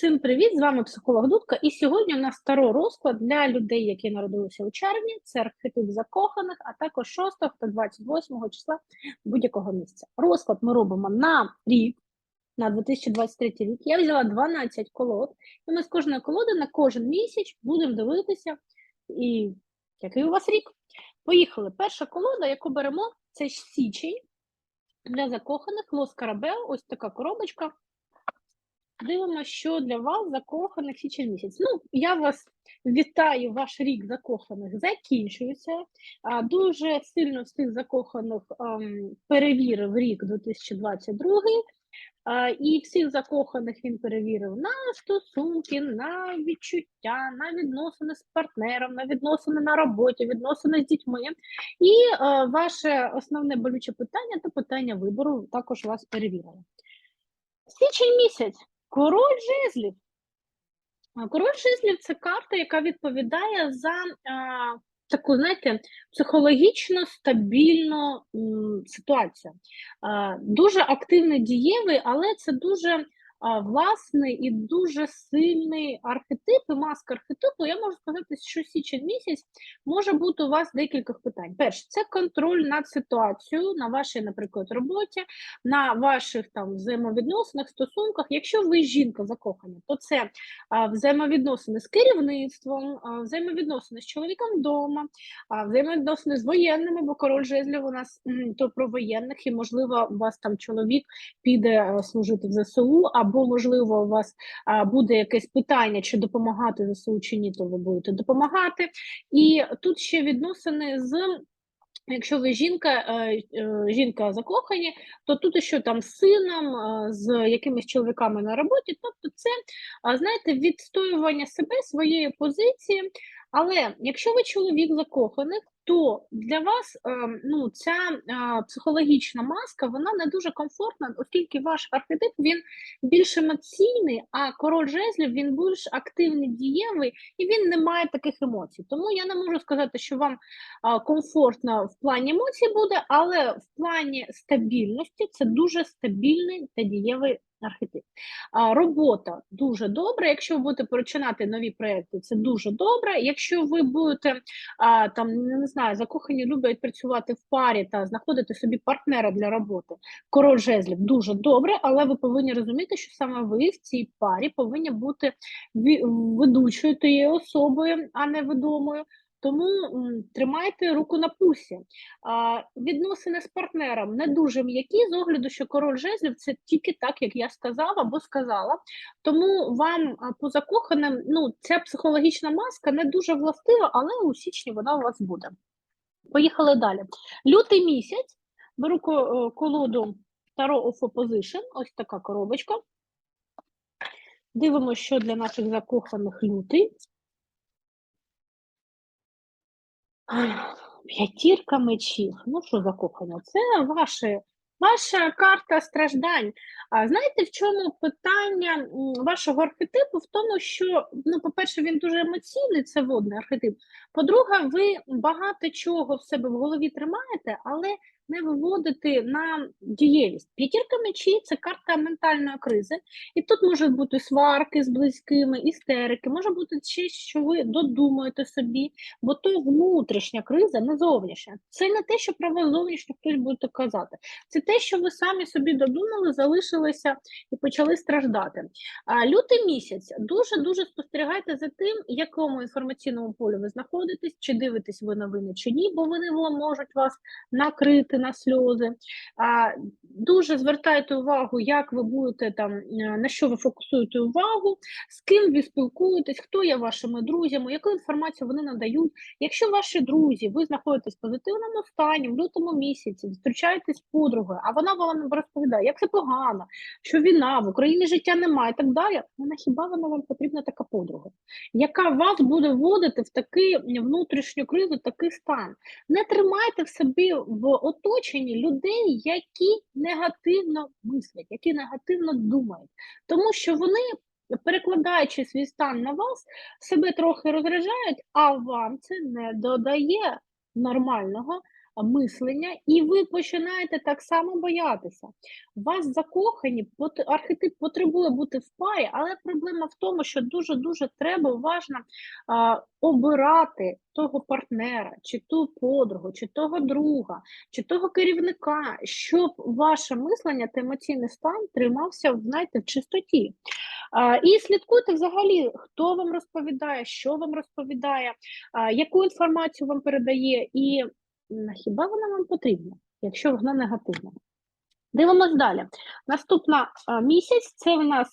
Всім привіт! З вами психолог Дудка. І сьогодні у нас старий розклад для людей, які народилися у червні. Це архетип закоханих, а також 6 та 28 числа будь-якого місця. Розклад ми робимо на рік, на 2023 рік. Я взяла 12 колод, і ми з кожної колоди на кожен місяць будемо дивитися, і який у вас рік. Поїхали. Перша колода, яку беремо, це січень для закоханих Лос Карабел. Ось така коробочка. Дивимося, що для вас закоханих січень місяць. Ну, я вас вітаю, ваш рік закоханих закінчується. Дуже сильно всіх закоханих ем, перевірив рік 2022. А, І всіх закоханих він перевірив на стосунки, на відчуття, на відносини з партнером, на відносини на роботі, відносини з дітьми. І е, ваше основне болюче питання та питання вибору також вас перевірили. Січень місяць. Король жезлів. Король жезлів це карта, яка відповідає за а, таку, знаєте, психологічно стабільну м, ситуацію. А, дуже активний дієвий, але це дуже власний і дуже сильний архетип і маска архетипу. Я можу сказати, що січень місяць може бути у вас декілька питань. Перше, це контроль над ситуацією на вашій, наприклад, роботі, на ваших там взаємовідносинах, стосунках. Якщо ви жінка закохана, то це взаємовідносини з керівництвом, взаємовідносини з чоловіком вдома, взаємовідносини з воєнними, бо король жезлів у нас то про воєнних, і можливо, у вас там чоловік піде служити в ЗСУ, можливо, у вас буде якесь питання, чи допомагати ЗСУ, чи ні, то ви будете допомагати. І тут ще відносини з. Якщо ви жінка, е, е, жінка закохані, то тут що там з сином, е, з якимись чоловіками на роботі, тобто це, знаєте, відстоювання себе, своєї позиції. Але якщо ви чоловік закоханих, то для вас ем, ну, ця е, психологічна маска вона не дуже комфортна, оскільки ваш архетип він більш емоційний, а король жезлів він більш активний, дієвий і він не має таких емоцій. Тому я не можу сказати, що вам комфортно в плані емоцій буде, але в плані стабільності це дуже стабільний та дієвий архетип. А, робота дуже добра. Якщо ви будете починати нові проекти, це дуже добре. Якщо ви будете а, там не знаю, закохані люблять працювати в парі та знаходити собі партнера для роботи. Король жезлів дуже добре, але ви повинні розуміти, що саме ви в цій парі повинні бути ведучою тією особою, а не відомою. Тому тримайте руку на пульсі. А, відносини з партнером не дуже м'які, з огляду, що король жезлів це тільки так, як я сказала або сказала. Тому вам по закоханим ну, ця психологічна маска не дуже властива, але у січні вона у вас буде. Поїхали далі. Лютий місяць. Беру е, колоду Tarot of Opposition, ось така коробочка. Дивимося, що для наших закоханих лютий. П'ятірка мечів. Ну, що закохання? Це ваше. ваша карта страждань. А знаєте, в чому питання вашого архетипу? В тому, що, ну, по-перше, він дуже емоційний, це водний архетип. По-друге, ви багато чого в себе в голові тримаєте, але не виводите на дієвість. П'ятірка мечів це карта ментальної кризи, і тут можуть бути сварки з близькими, істерики, може бути ще, що ви додумуєте собі, бо то внутрішня криза, не зовнішня. Це не те, що про вас зовнішньо хтось буде казати. Це те, що ви самі собі додумали, залишилися і почали страждати. А лютий місяць дуже дуже спостерігайте за тим, в якому інформаційному полі ви знаходитесь, чи дивитесь ви новини, чи ні, бо вони можуть вас накрити на сльози. А, дуже звертайте увагу, як ви будете там, е, на що ви фокусуєте увагу, з ким ви спілкуєтесь, хто є вашими друзями, яку інформацію вони надають. Якщо ваші друзі, ви знаходитесь в позитивному стані в лютому місяці, зустрічаєтесь з подругою, а вона вам розповідає, як це погано, що війна, в Україні життя немає і так далі. Ну, на хіба вона вам потрібна така подруга, яка вас буде вводити в такий внутрішню кризу, такий стан? Не тримайте в собі в оточенні людей, які негативно мислять, які негативно думають, тому що вони. Перекладаючи свій стан на вас, себе трохи розражають, а вам це не додає нормального мислення, і ви починаєте так само боятися. Вас закохані, архетип потребує бути в парі, але проблема в тому, що дуже-дуже треба уважно а, обирати того партнера, чи ту подругу, чи того друга, чи того керівника, щоб ваше мислення та емоційний стан тримався, знаєте, в чистоті. А, І слідкуйте взагалі, хто вам розповідає, що вам розповідає, а, яку інформацію вам передає, і хіба вона вам потрібна, якщо вона негативна. Дивимось далі. Наступна місяць це в нас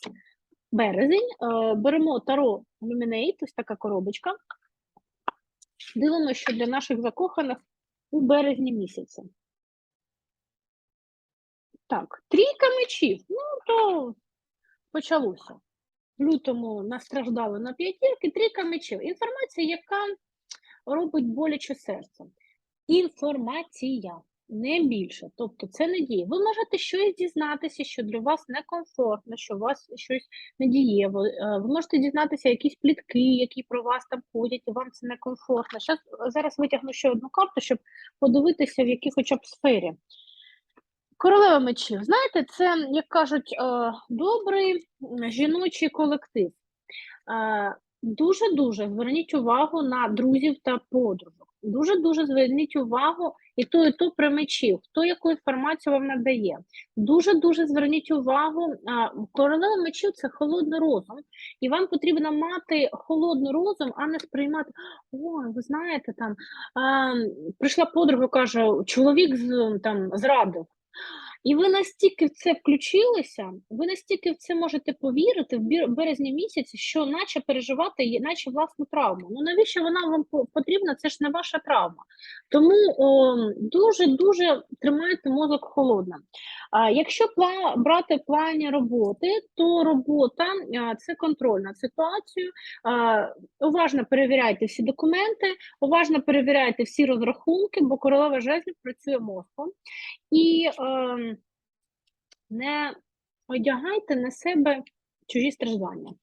березень. Беремо Таро Luminate, ось така коробочка. Дивимося, що для наших закоханих у березні місяці. Так, трійка мечів. Ну, то почалося. В лютому настраждали на п'ятірки, трійка мечів. Інформація, яка робить боляче серце. Інформація, не більше. Тобто це не. Ви можете щось дізнатися, що для вас некомфортно, що у вас щось недієво. Е, Ви можете дізнатися якісь плітки, які про вас там ходять, і вам це некомфортно. Щас, зараз витягну ще одну карту, щоб подивитися, в якій хоча б сфері. Королева мечів, знаєте, це, як кажуть, е, добрий жіночий колектив. Е, Дуже-дуже зверніть увагу на друзів та подружок. Дуже-дуже зверніть увагу і ту, і то при мечі, хто яку інформацію вам надає. Дуже-дуже зверніть увагу. Королева мечів це холодний розум, і вам потрібно мати холодний розум, а не сприймати. О, ви знаєте, там а, прийшла подруга, каже, чоловік з там зрадив. І ви настільки в це включилися, ви настільки в це можете повірити в березні місяці, що наче переживати, наче власну травму. Ну навіщо вона вам потрібна? Це ж не ваша травма. Тому дуже дуже тримайте мозок холодним. А якщо брати плані роботи, то робота це контроль над ситуацією. Уважно перевіряйте всі документи, уважно перевіряйте всі розрахунки, бо королева жезлів працює мозком. І ем, не одягайте на себе чужі страждання.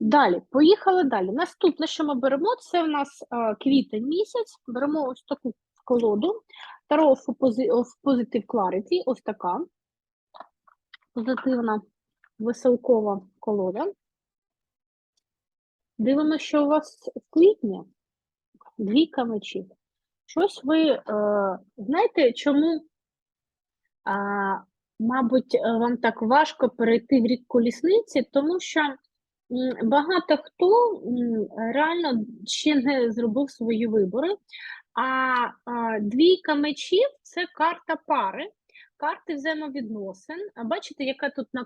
Далі, поїхали далі. Наступне, що ми беремо, це в нас е, квітень місяць. Беремо ось таку колоду. Таро of Positive Clarity, ось така позитивна веселкова колода. Дивимося, що у вас в квітні двійка мечів. Щось ви е, знаєте, чому, а, мабуть, е, вам так важко перейти в рік колісниці, тому що багато хто реально ще не зробив свої вибори. А, двійка мечів це карта пари, карти взаємовідносин. Бачите, яка тут на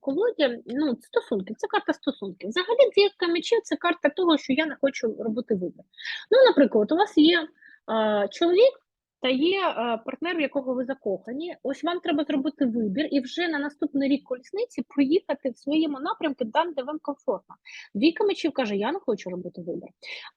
колоді ну, стосунки, це карта стосунків. Взагалі, двійка мечів це карта того, що я не хочу робити вибір. Ну, наприклад, у вас є е, чоловік та є е, партнер, в якого ви закохані. Ось вам треба зробити вибір і вже на наступний рік колісниці проїхати в своєму напрямку там, де вам комфортно. Двійка мечів каже, я не хочу робити вибір.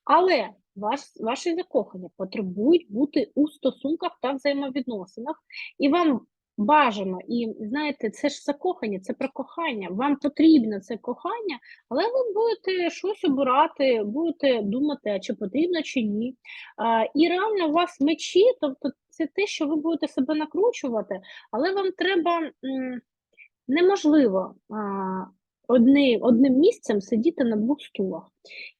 Але ваш, ваші закохання потребують бути у стосунках та взаємовідносинах, і вам бажано, і знаєте, це ж закохання, це про кохання. Вам потрібно це кохання, але ви будете щось обирати, будете думати, а чи потрібно, чи ні. А, і реально у вас мечі, тобто це те, що ви будете себе накручувати, але вам треба м, неможливо а, одни, одним місцем сидіти на двох стулах.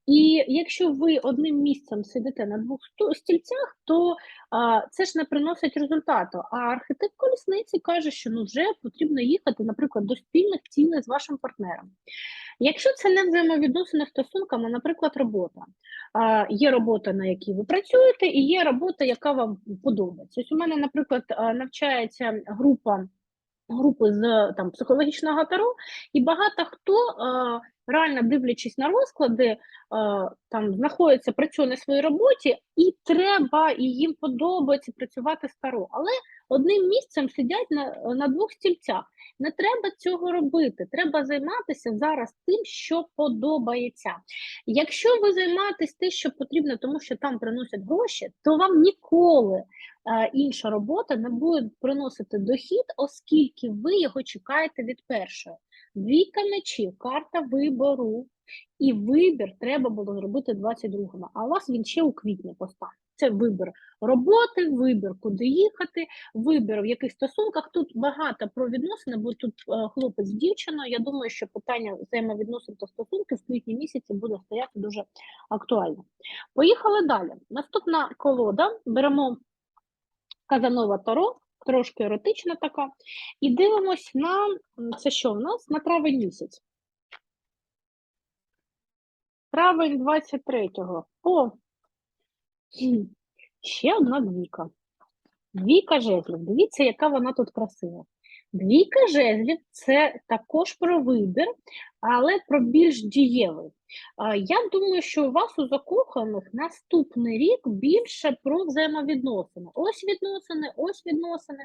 І якщо ви одним місцем сидите на двох стільцях, то а, це ж не приносить результату. А архітект колісниці каже, що ну вже потрібно їхати, наприклад, до спільних цілей з вашим партнером. Якщо це не взаємовідносини стосунками, наприклад, робота. А, Є робота, на якій ви працюєте, і є робота, яка вам подобається. Ось у мене, наприклад, навчається група. Групи з там психологічного таро, і багато хто е, реально дивлячись на розклади, е, там знаходиться, працює на своїй роботі, і треба, і їм подобається працювати з таро. Але одним місцем сидять на, на двох стільцях. Не треба цього робити. Треба займатися зараз тим, що подобається. Якщо ви займаєтесь тим, що потрібно, тому що там приносять гроші, то вам ніколи інша робота не буде приносити дохід, оскільки ви його чекаєте від першої. Двійка мечів, карта вибору, і вибір треба було зробити 22-го, а у вас він ще у квітні постане. Це вибір роботи, вибір, куди їхати, вибір в яких стосунках. Тут багато про відносини, бо тут е, хлопець з. Я думаю, що питання взаємовідносин та стосунків в квітні місяці буде стояти дуже актуально. Поїхали далі. Наступна колода. Беремо Казанова Таро, трошки еротична така, і дивимось на це що в нас? На травень місяць. Травень 23-го. О, ще одна двійка. Двійка жезлів. Дивіться, яка вона тут красива. Двійка жезлів це також про вибір, але про більш дієвий. Я думаю, що у вас у закоханих наступний рік більше про взаємовідносини. Ось відносини, ось відносини.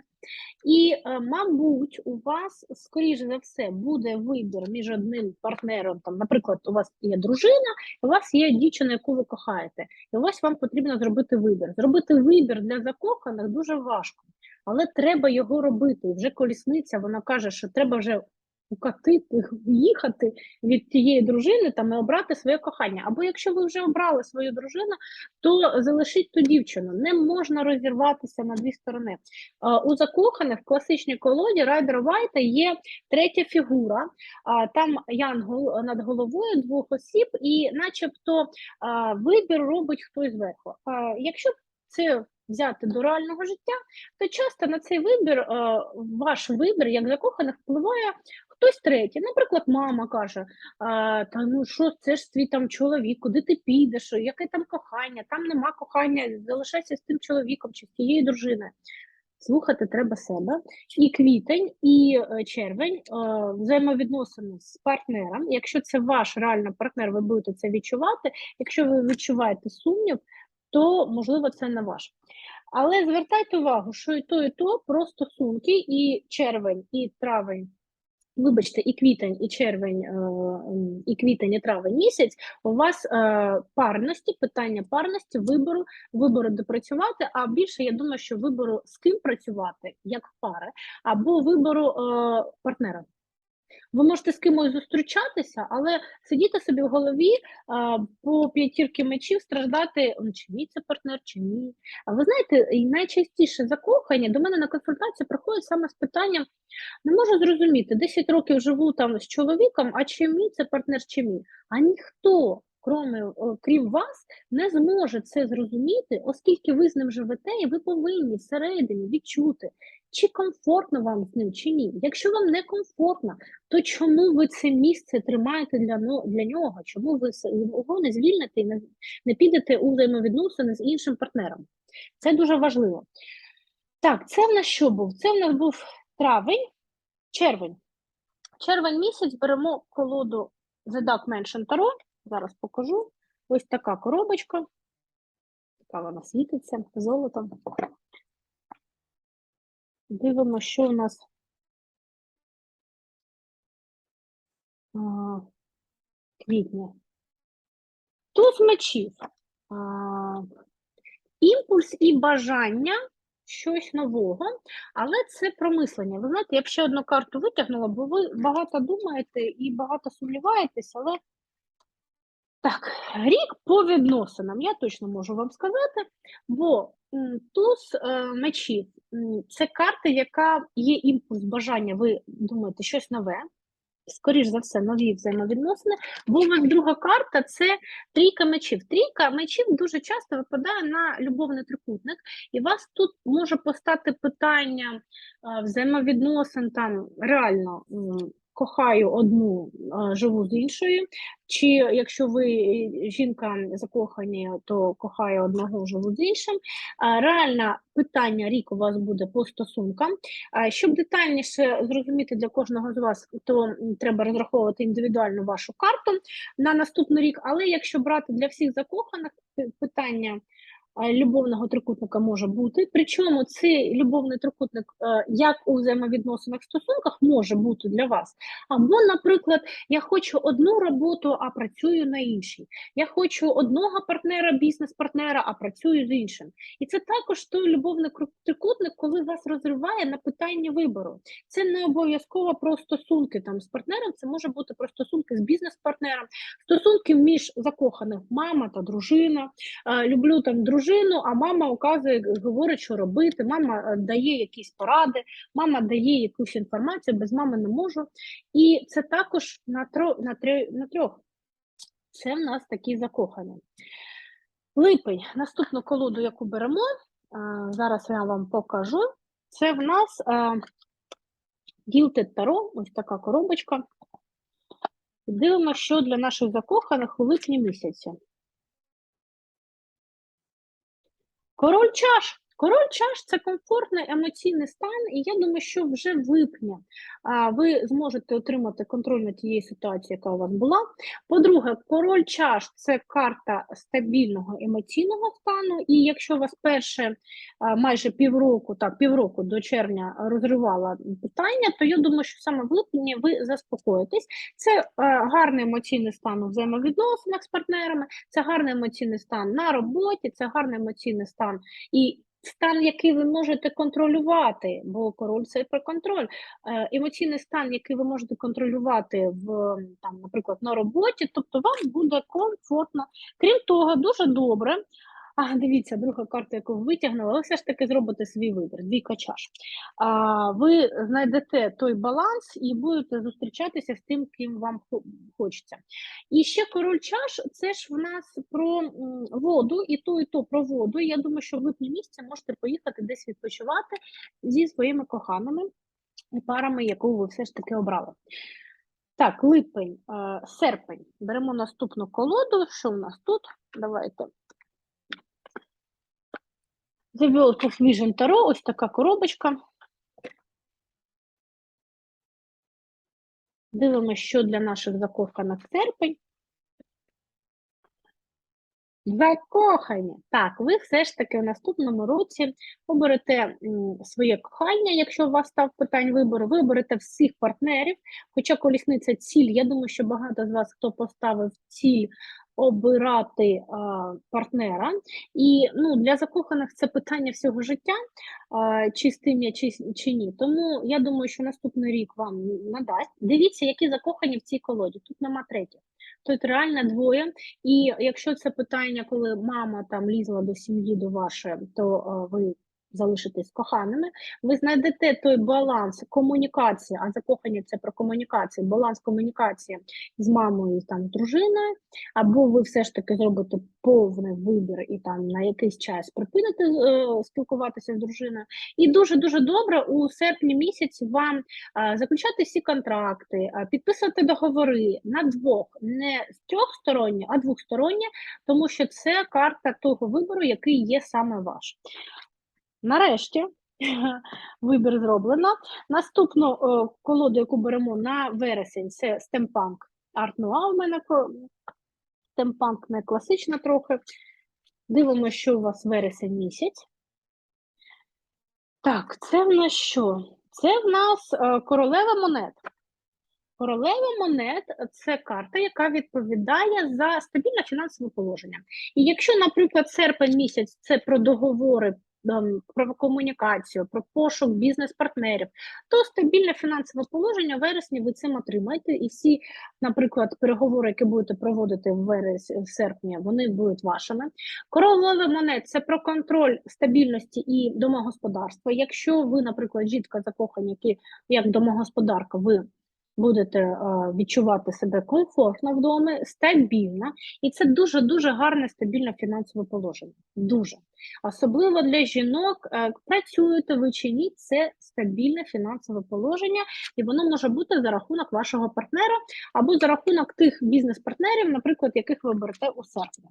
І, е, мабуть, у вас, скоріш за все, буде вибір між одним партнером. Там, наприклад, у вас є дружина, у вас є дівчина, яку ви кохаєте. І ось вам потрібно зробити вибір. Зробити вибір для закоханих дуже важко, але треба його робити. Вже колісниця вона каже, що треба вже укатити, їхати від тієї дружини там і обрати своє кохання. Або якщо ви вже обрали свою дружину, то залишіть ту дівчину. Не можна розірватися на дві сторони. У закоханих в класичній колоді Райдера Вайта є третя фігура. Там янгол над головою двох осіб, і начебто вибір робить хтось зверху. Якщо це взяти до реального життя, то часто на цей вибір, ваш вибір, як закоханих, впливає хтось третій. Наприклад, мама каже: Та ну що, це ж твій там чоловік, куди ти підеш, яке там кохання, там нема кохання, залишайся з тим чоловіком чи з тією дружиною. Слухати треба себе. І квітень, і е, червень, е, взаємовідносини з партнером. Якщо це ваш реально партнер, ви будете це відчувати. Якщо ви відчуваєте сумнів, то можливо це не ваш. Але звертайте увагу, що і то, і то про стосунки, і червень, і травень. Вибачте, і квітень, і червень, е, і квітень, і травень місяць у вас е, парності, питання парності, вибору, вибору допрацювати. а більше я думаю, що вибору з ким працювати, як пари, або вибору е, партнера. Ви можете з кимось зустрічатися, але сидіти собі в голові а, по п'ятірки мечів, страждати, чи мій це партнер, чи ні. А ви знаєте, і найчастіше закохання до мене на консультацію приходять саме з питанням: не можу зрозуміти, 10 років живу там з чоловіком, а чи мій це партнер, чи мій. А ніхто, кроме, крім вас, не зможе це зрозуміти, оскільки ви з ним живете, і ви повинні всередині відчути, чи комфортно вам з ним, чи ні. Якщо вам не комфортно, то чому ви це місце тримаєте для, для нього? Чому ви його не звільните і не, не підете у взаємовідносини з іншим партнером? Це дуже важливо. Так, це в нас що був? Це в нас був травень, червень. Червень місяць беремо колоду The Dark Mansion Tarot. Зараз покажу. Ось така коробочка. Така вона світиться золотом. Дивимося, що в нас. квітня. Туз мечів. Імпульс і бажання щось нового, але це про мислення. Ви знаєте, я б ще одну карту витягнула, бо ви багато думаєте і багато сумніваєтесь, але так, рік по відносинам, я точно можу вам сказати, бо туз е, мечів це карта, яка є імпульс бажання, ви думаєте щось нове, скоріш за все, нові взаємовідносини, бо у вас друга карта це трійка мечів. Трійка мечів дуже часто випадає на любовний трикутник, і вас тут може постати питання е, взаємовідносин там реально. Кохаю одну, живу з іншою. Чи якщо ви е, жінка закохані, то кохає одного, живу з іншим. А, Реально питання рік у вас буде по стосункам. Щоб детальніше зрозуміти для кожного з вас, то треба розраховувати індивідуально вашу карту на наступний рік. Але якщо брати для всіх закоханих питання е, любовного трикутника може бути. Причому цей любовний трикутник, е, як у взаємовідносинах стосунках, може бути для вас. Або, наприклад, я хочу одну роботу, а працюю на іншій. Я хочу одного партнера, бізнес-партнера, а працюю з іншим. І це також той любовний трикутник, коли вас розриває на питання вибору. Це не обов'язково про стосунки там з партнером, це може бути про стосунки з бізнес-партнером, стосунки між закоханих мама та дружина. Е, Люблю там дружину дружину, а мама указує, говорить, що робити. Мама е, дає якісь поради, мама дає якусь інформацію, без мами не можу. І це також на, тро, на, три, на трьох. Це в нас такі закохані. Липень, наступну колоду, яку беремо, зараз я вам покажу. Це в нас а, Gilded Tarot, ось така коробочка. Дивимося, що для наших закоханих у липні місяці. Король чаш. Король чаш це комфортний емоційний стан, і я думаю, що вже в ви зможете отримати контроль над тією ситуацією, яка у вас була. По-друге, король чаш це карта стабільного емоційного стану. І якщо у вас перше майже півроку, так, півроку до червня розривала питання, то я думаю, що саме в липні ви заспокоїтесь. Це е, гарний емоційний стан у взаємовідносинах з партнерами, це гарний емоційний стан на роботі, це гарний емоційний стан і стан, який ви можете контролювати, бо король це про контроль. Е, Емоційний стан, який ви можете контролювати в там, наприклад, на роботі, тобто вам буде комфортно. Крім того, дуже добре. А, дивіться, друга карта, яку ви витягнули, ви все ж таки зробите свій вибір, двійка чаш. А, ви знайдете той баланс і будете зустрічатися з тим, ким вам хочеться. І ще король чаш це ж в нас про воду, і то, і то про воду. Я думаю, що в липні місяці можете поїхати десь відпочивати зі своїми коханими і парами, яку ви все ж таки обрали. Так, липень, е, серпень. Беремо наступну колоду. Що у нас тут? Давайте. Of Vision Tarot, ось така коробочка. Дивимося, що для наших закоханих серпень. Закохані. Так, ви все ж таки в наступному році оберете своє кохання, якщо у вас став питань вибору, ви оберете всіх партнерів. Хоча колісниця ціль, я думаю, що багато з вас, хто поставив ціль обирати а, партнера. І ну, для закоханих це питання всього життя, а, чи з тим я, чи, чи ні. Тому я думаю, що наступний рік вам надасть. Дивіться, які закохані в цій колоді. Тут нема третіх. Тут реально двоє. І якщо це питання, коли мама там лізла до сім'ї, до вашої, то е, ви залишитесь коханими, ви знайдете той баланс комунікації, а закохані це про комунікацію, баланс комунікації з мамою, там, дружиною, або ви все ж таки зробите повний вибір і там на якийсь час припините е, спілкуватися з дружиною. І дуже-дуже добре у серпні місяці вам е, заключати всі контракти, е, підписувати договори на двох, не з трьохсторонні, а двохсторонні, тому що це карта того вибору, який є саме ваш. Нарешті вибір зроблено. Наступну е, колоду, яку беремо на вересень, це стемпанк Art Noir. У мене стемпанк не класична трохи. Дивимося, що у вас вересень місяць. Так, це в нас що? Це в нас е, королева монет. Королева монет це карта, яка відповідає за стабільне фінансове положення. І якщо, наприклад, серпень місяць це про договори, про комунікацію, про пошук бізнес-партнерів, то стабільне фінансове положення в вересні ви цим отримаєте. І всі, наприклад, переговори, які будете проводити в вересні, в серпні, вони будуть вашими. Королева монет це про контроль стабільності і домогосподарства. Якщо ви, наприклад, жінка закохані, які як домогосподарка, ви будете е, відчувати себе комфортно вдома, стабільно, і це дуже дуже гарне стабільне фінансове положення. Дуже особливо для жінок, е, працюєте ви чи ні, це стабільне фінансове положення, і воно може бути за рахунок вашого партнера або за рахунок тих бізнес-партнерів, наприклад, яких ви берете у серпні.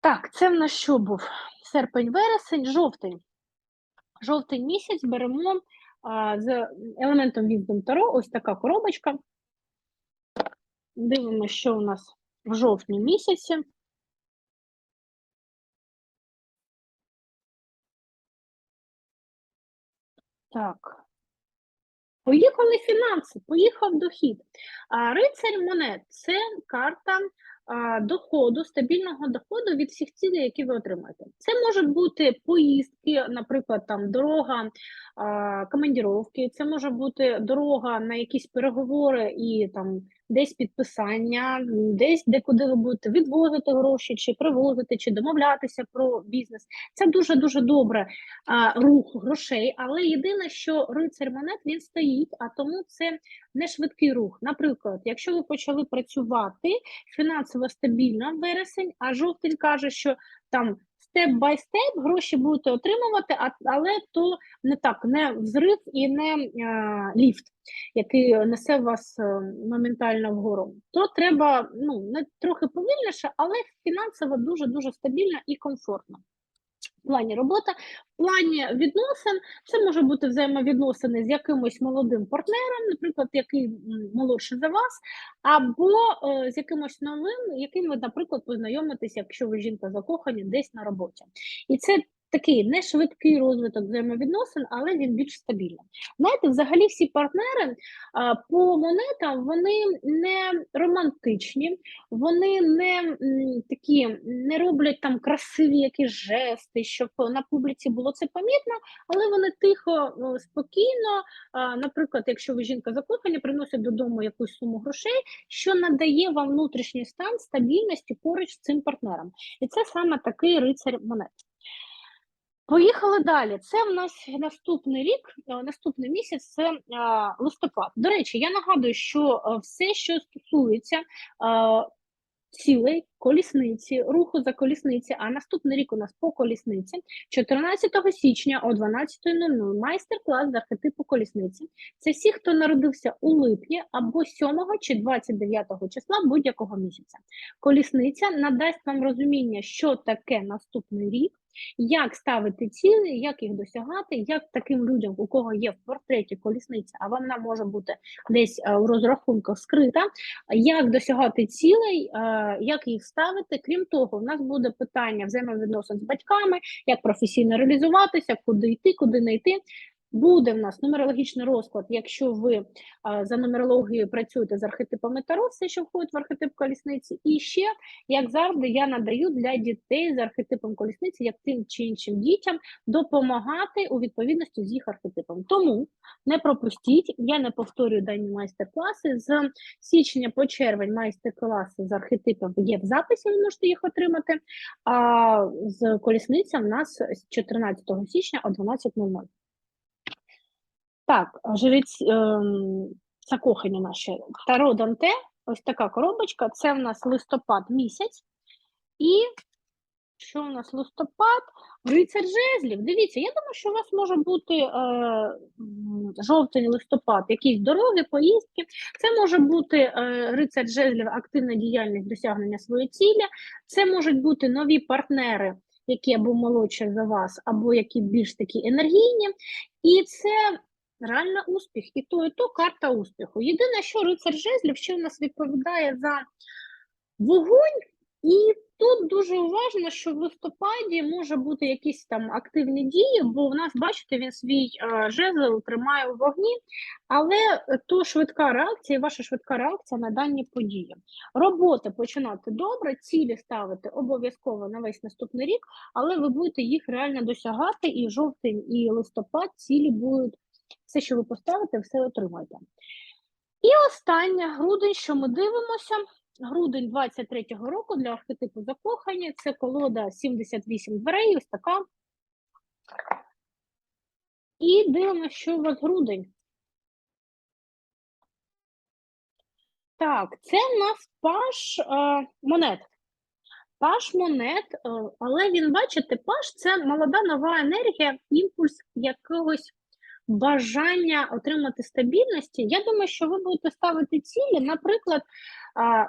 Так, це в нас що був? Серпень, вересень, жовтень. Жовтень місяць беремо з елементом Wisdom Tarot, ось така коробочка. Дивимося, що у нас в жовтні місяці. Так. Поїхали фінанси, поїхав дохід. А рицарь монет це карта доходу, стабільного доходу від всіх цілей, які ви отримаєте. Це можуть бути поїздки, наприклад, там дорога, командіровки, це може бути дорога на якісь переговори і там десь підписання, десь де куди ви будете відвозити гроші, чи привозити, чи домовлятися про бізнес. Це дуже дуже добре а, рух грошей, але єдине, що рицар монет він стоїть, а тому це не швидкий рух. Наприклад, якщо ви почали працювати фінансово стабільно в вересень, а жовтень каже, що там степ бай степ гроші будете отримувати, а, але то не так, не взрив і не е, ліфт, який несе вас е, моментально вгору. То треба ну, не трохи повільніше, але фінансово дуже дуже стабільно і комфортно. В плані роботи, в плані відносин, це може бути взаємовідносини з якимось молодим партнером, наприклад, який молодший за вас, або е, з якимось новим, яким ви, наприклад, познайомитесь, якщо ви жінка закохані, десь на роботі. І це такий не швидкий розвиток взаємовідносин, але він більш стабільний. Знаєте, взагалі всі партнери по монетам вони не романтичні, вони не такі не роблять там красиві якісь жести, щоб на публіці було це помітно, але вони тихо, спокійно. Наприклад, якщо ви жінка закохані, приносять додому якусь суму грошей, що надає вам внутрішній стан стабільності поруч з цим партнером. І це саме такий рицар монет. Поїхали далі. Це в нас наступний рік, е, наступний місяць це е, листопад. До речі, я нагадую, що е, все, що стосується цілей, колісниці, руху за колісниці, а наступний рік у нас по колісниці, 14 січня о 12.00 майстер-клас з архетипу колісниці. Це всі, хто народився у липні або 7 чи 29 числа будь-якого місяця. Колісниця надасть вам розуміння, що таке наступний рік. Як ставити цілі, як їх досягати, як таким людям, у кого є в портреті колісниця, а вона може бути десь в розрахунках скрита, як досягати цілей, е, як їх ставити. Крім того, в нас буде питання взаємовідносин з батьками, як професійно реалізуватися, куди йти, куди не йти. Буде в нас нумерологічний розклад, якщо ви за нумерологією працюєте з архетипами Таро, все, що входить в архетип колісниці. І ще, як завжди, я надаю для дітей з архетипом колісниці, як тим чи іншим дітям, допомагати у відповідності з їх архетипом. Тому не пропустіть, я не повторюю дані майстер-класи. З січня по червень майстер-класи з архетипом є в записі, ви можете їх отримати. А з колісниця в нас з 14 січня о 12.00. Так, жрець ем, закохані наші. Таро Данте, ось така коробочка. Це в нас листопад місяць. І що у нас листопад? Рицар жезлів. Дивіться, я думаю, що у вас може бути е, жовтень, листопад, якісь дороги, поїздки. Це може бути е, рицар жезлів, активна діяльність досягнення своєї цілі. Це можуть бути нові партнери, які або молодші за вас, або які більш такі енергійні. І це реально успіх. І то, і то карта успіху. Єдине, що рицар жезлів ще у нас відповідає за вогонь, і тут дуже уважно, що в листопаді може бути якісь там активні дії, бо в нас, бачите, він свій е, жезл тримає у вогні, але то швидка реакція, ваша швидка реакція на дані події. Робота починати добре, цілі ставити обов'язково на весь наступний рік, але ви будете їх реально досягати, і жовтень, і листопад цілі будуть все, що ви поставите, все отримаєте. І останнє грудень, що ми дивимося. Грудень 23-го року для архетипу закохання. Це колода 78 дверей, ось така. І дивимося, що у вас грудень. Так, це в нас паш е, монет. Паш монет, е, але він, бачите, паш це молода нова енергія, імпульс якогось бажання отримати стабільності. Я думаю, що ви будете ставити цілі, наприклад,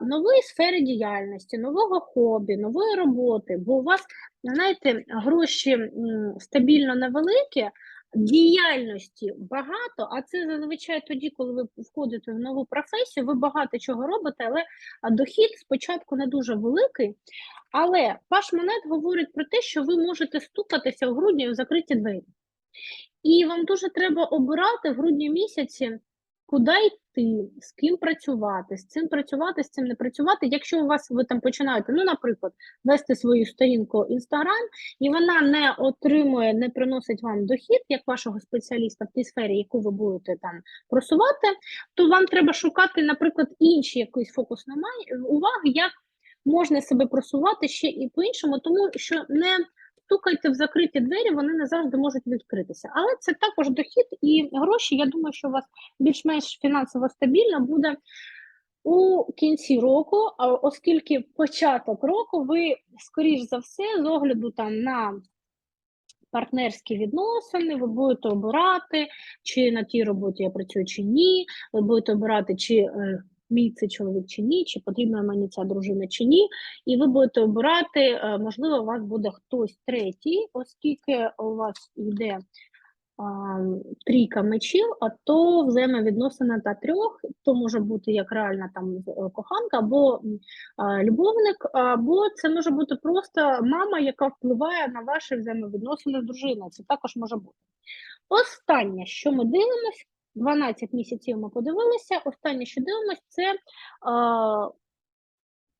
нової сфери діяльності, нового хобі, нової роботи, бо у вас, знаєте, гроші стабільно невеликі, діяльності багато, а це зазвичай тоді, коли ви входите в нову професію, ви багато чого робите, але дохід спочатку не дуже великий. Але ваш монет говорить про те, що ви можете стукатися в грудні в закриті двері. І вам дуже треба обирати в грудні місяці куди йти, з ким працювати, з цим працювати, з цим не працювати. Якщо у вас ви там починаєте, ну, наприклад, вести свою сторінку Instagram, і вона не отримує, не приносить вам дохід як вашого спеціаліста в тій сфері, яку ви будете там просувати, то вам треба шукати, наприклад, інші якийсь фокус на уваги, як можна себе просувати ще і по-іншому, тому що не стукайте в закриті двері, вони не завжди можуть відкритися. Але це також дохід і гроші. Я думаю, що у вас більш-менш фінансово стабільно буде у кінці року, оскільки початок року ви, скоріш за все, з огляду там на партнерські відносини, ви будете обирати, чи на тій роботі я працюю, чи ні, ви будете обирати, чи е, мій це чоловік чи ні, чи потрібна мені ця дружина чи ні, і ви будете обирати, е, можливо, у вас буде хтось третій, оскільки у вас йде а, трійка мечів, а то взаємовідносина та трьох, то може бути як реальна там е, коханка, або а, любовник, або це може бути просто мама, яка впливає на ваші взаємовідносини з дружиною. Це також може бути. Останнє, що ми дивимося, 12 місяців ми подивилися. Останнє, що дивимося, це а,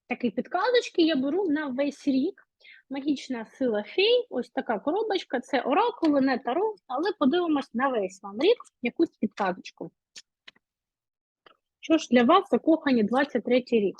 такі підказочки я беру на весь рік. Магічна сила фей, ось така коробочка, це оракули, не таро, але подивимось на весь вам рік якусь підказочку. Що ж для вас закохані 23 рік?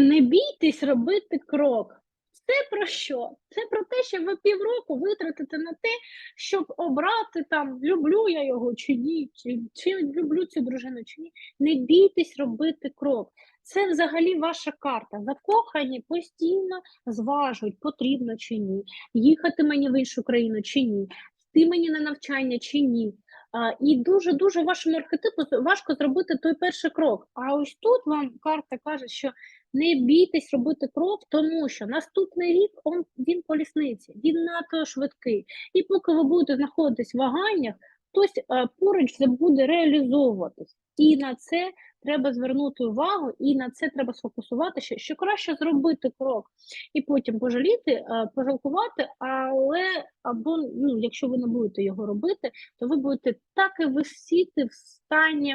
Не бійтесь робити крок. Це про що? Це про те, що ви півроку витратите на те, щоб обрати там, люблю я його чи ні, чи, чи люблю цю дружину чи ні. Не бійтесь робити крок. Це взагалі ваша карта. Закохані постійно зважують, потрібно чи ні, їхати мені в іншу країну чи ні, йти мені на навчання чи ні. А, і дуже-дуже вашому архетипу важко зробити той перший крок. А ось тут вам карта каже, що не бійтесь робити крок, тому що наступний рік он, він по лісниці, він надто швидкий. І поки ви будете знаходитись в ваганнях, хтось е, поруч це буде реалізовуватись. І на це треба звернути увагу, і на це треба сфокусуватися, що краще зробити крок і потім пожаліти, е, пожалкувати, але або ну, якщо ви не будете його робити, то ви будете так і висіти в стані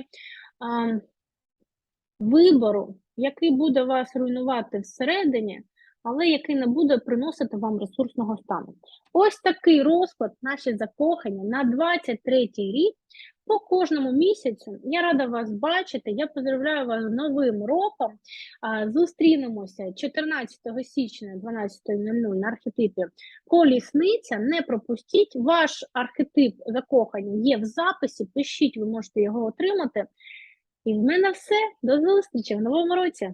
а, вибору, який буде вас руйнувати всередині, але який не буде приносити вам ресурсного стану. Ось такий розклад наші закохання на 23 рік. По кожному місяцю я рада вас бачити. Я поздравляю вас з новим роком. Зустрінемося 14 січня 12.00 на архетипі Колісниця. Не пропустіть. Ваш архетип закохання є в записі. Пишіть, ви можете його отримати. І в мене все. До зустрічі в новому році.